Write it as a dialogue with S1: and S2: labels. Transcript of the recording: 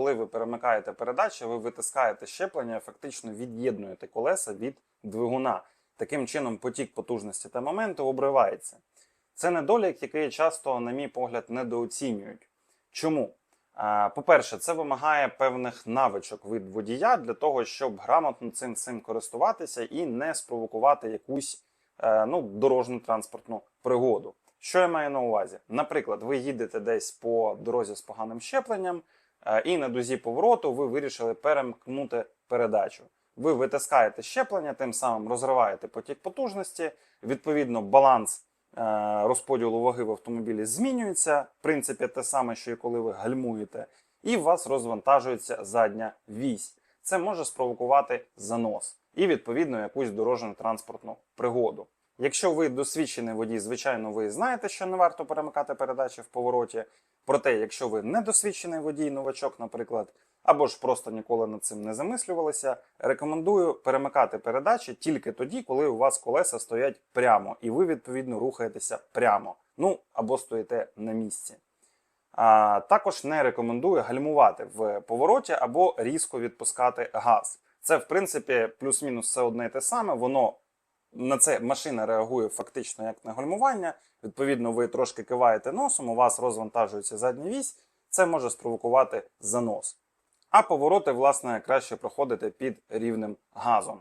S1: коли ви перемикаєте передачі, ви витискаєте щеплення, фактично від'єднуєте колеса від двигуна. Таким чином, потік потужності та моменту обривається. Це недолік, який часто, на мій погляд, недооцінюють. Чому? По-перше, це вимагає певних навичок від водія для того, щоб грамотно цим цим користуватися і не спровокувати якусь е, ну, дорожню транспортну пригоду. Що я маю на увазі? Наприклад, ви їдете десь по дорозі з поганим щепленням, і на дузі повороту ви вирішили перемкнути передачу. Ви витискаєте щеплення, тим самим розриваєте потік потужності. Відповідно, баланс е, розподілу ваги в автомобілі змінюється. В принципі, те саме, що і коли ви гальмуєте, і у вас розвантажується задня вісь. Це може спровокувати занос і, відповідно, якусь дорожню транспортну пригоду. Якщо ви досвідчений водій, звичайно, ви знаєте, що не варто перемикати передачі в повороті. Проте, якщо ви недосвідчений водій, новачок, наприклад, або ж просто ніколи над цим не замислювалися, рекомендую перемикати передачі тільки тоді, коли у вас колеса стоять прямо, і ви відповідно рухаєтеся прямо. Ну або стоїте на місці. А, також не рекомендую гальмувати в повороті або різко відпускати газ. Це, в принципі, плюс-мінус все одне і те саме. Воно на це машина реагує фактично як на гальмування. Відповідно, ви трошки киваєте носом, у вас розвантажується задня вісь, це може спровокувати занос. А повороти, власне, краще проходити під рівним газом.